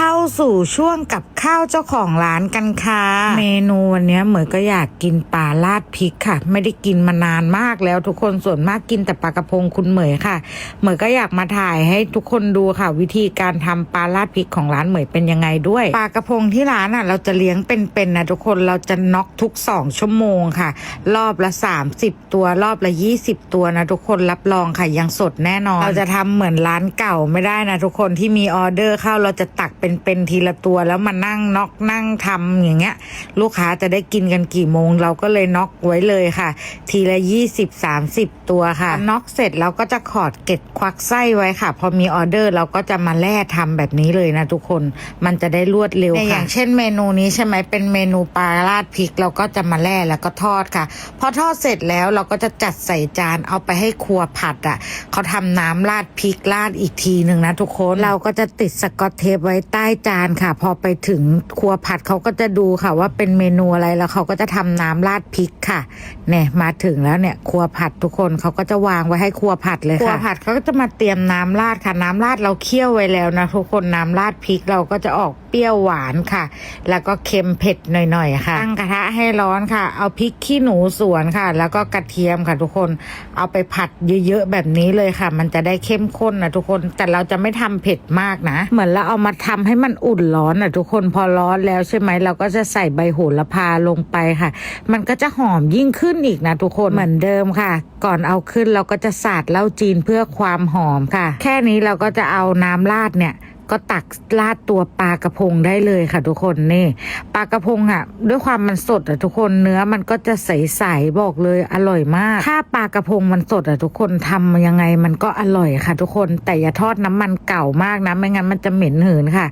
เข้าสู่ช่วงกับข้าวเจ้าของร้านกันค่ะ เมนูวันนี้เหมือนก็อยากกินปลาลาดพริกค่ะ ไม่ได้กินมานานมากแล้วทุกคนส่วนมากกินแต่ปลากระพงคุณเหมยค่ะ เหมยก็อยากมาถ่ายให้ทุกคนดูค่ะ วิธีการทำปลาลาดพริกของร้านเหมยเป็นยังไงด้วยปลากระพงที่ร้านอะเราจะเลี้ยงเป็นๆนะทุกคนเราจะน็อกทุกสองชั่วโมงค่ะ รอบละ 30 ตัวรอบละ 20 ตัวนะทุกคนรับรองค่ะยังสดแน่นอน เราจะทำเหมือนร้านเก่าไม่ได้นะทุกคนที่มีออเดอร์เข้าเราจะตักเป็นๆทีละตัวแล้วมานั่งน็อกนั่งทำอย่างเงี้ย ลูกค้าจะได้กินกันกี่โมง เราก็เลยน็อกไว้เลยค่ะ ทีละ 20 30 ตัวค่ะน็อกเสร็จเราก็จะขอดเกล็ดควักไส้ไว้ค่ะ พอมีออเดอร์เราก็จะมาแล่ทำแบบนี้เลยนะทุกคนมันจะได้รวดเร็วค่ะอย่างเช่นเมนูนี้ใช่ไหมเป็นเมนูปลาราดพริกเราก็จะมาแล่แล้วก็ทอดค่ะ พอทอดเสร็จแล้วเราก็จะจัดใส่จานเอาไปให้ครัวผัดอะเขาทำน้ำราดพริกราดอีกทีหนึ่งนะทุกคนเราก็จะติดสกอตเทปไว้ใต้จานค่ะ พอไปถึงครัวผัดเขาก็จะดูค่ะว่าเป็นเมนูอะไรแล้วเขาก็จะทำน้ำราดพริกค่ะเนี่ยมาถึงแล้วเนี่ยครัวผัดทุกคนเขาก็จะวางไว้ให้ครัวผัดเลยค่ะครัวผัดเขาก็จะมาเตรียมน้ำราดค่ะ น้ำราดเราเคี่ยวไว้แล้วนะทุกคนน้ำราดพริกเราก็จะออกเปรี้ยวหวานค่ะ แล้วก็เค็มเผ็ดหน่อยๆค่ะตั้งกระทะให้ร้อนค่ะ เอาพริกขี้หนูสวนค่ะ แล้วก็กระเทียมค่ะ ทุกคนเอาไปผัดเยอะๆแบบนี้เลยค่ะ มันจะได้เข้มข้นนะทุกคนแต่เราจะไม่ทำเผ็ดมากนะ เหมือนเราเอามาทำให้มันอุ่นร้อนนะทุกคนพอร้อนแล้วใช่ไหมเราก็จะใส่ใบโหระพาลงไปค่ะ มันก็จะหอมยิ่งขึ้นอีกนะทุกคนเหมือนเดิมค่ะ ก่อนเอาขึ้นเราก็จะสาดเหล้าจีนเพื่อความหอมค่ะ แค่นี้เราก็จะเอาน้ำราดเนี่ย ก็ตักราดตัวปลากระพงได้เลยค่ะ ทุกคนนี่ปลากระพงอะ ด้วยความมันสดอะทุกคนเนื้อมันก็จะใสๆบอกเลยอร่อยมาก ถ้าปลากระพงมันสดอะทุกคนทำยังไงมันก็อร่อยค่ะ ทุกคนแต่อย่าทอดน้ำมันเก่ามากนะไม่งั้นมันจะเหม็นหืนค่ะ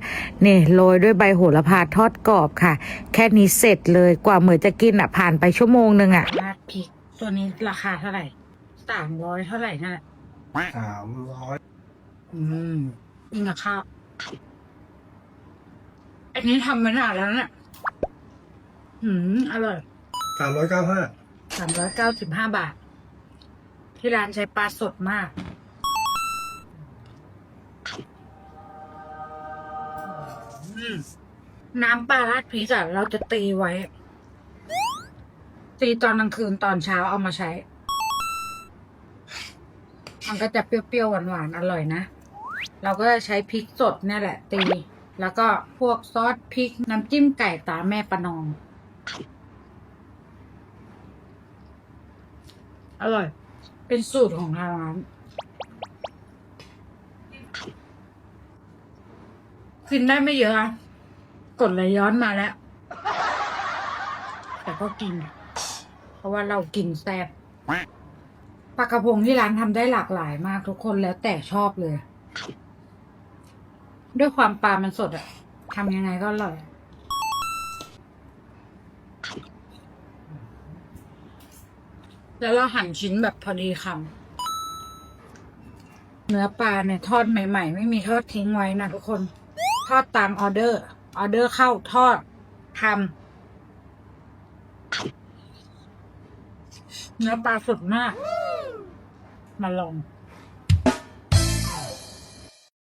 นี่โรยด้วยใบโหระพาทอดกรอบค่ะ แค่นี้เสร็จเลยกว่าเหมือนจะกินอะผ่านไปชั่วโมงหนึ่งอะราดพริกตัวนี้ราคาเท่าไหร่สามร้อยเท่าไหร่นั่นแหละสามร้อยอืมนี่กับข้าว อันนี้ทำมานานแล้วเนี่ยหืม อร่อยสามร้อยเก้าห้าสามร้อยเก้าสิบห้าบาท ที่ร้านใช้ปลาสดมากอืมน้ำปลาราดพริกอะเราจะตีไว้ ตีตอนกลางคืนตอนเช้าเอามาใช้ มันก็จะเปรี้ยวๆหวานๆ อร่อยนะ เราก็จะใช้พริกสดเนี่ยแหละตี แล้วก็พวกซอสพริกน้ำจิ้มไก่ตาแม่ประนอมอร่อย เป็นสูตรของทางร้านกินได้ไม่เยอะอะกดเลยย้อนมาแล้ว แต่ก็กิน เพราะว่าเรากินแซ่บปลากระพงที่ร้านทำได้หลากหลายมากทุกคนแล้วแต่ชอบเลย ด้วยความปลามันสดอะทำยังไงก็อร่อย แล้วเราหั่นชิ้นแบบพอดีคำเนื้อปลาเนี่ยทอดใหม่ ๆ ไม่มีทอดทิ้งไว้นะทุกคน ทอดตามออเดอร์ ออเดอร์เข้าทอดทำเนื้อปลาสดมาก มาลอง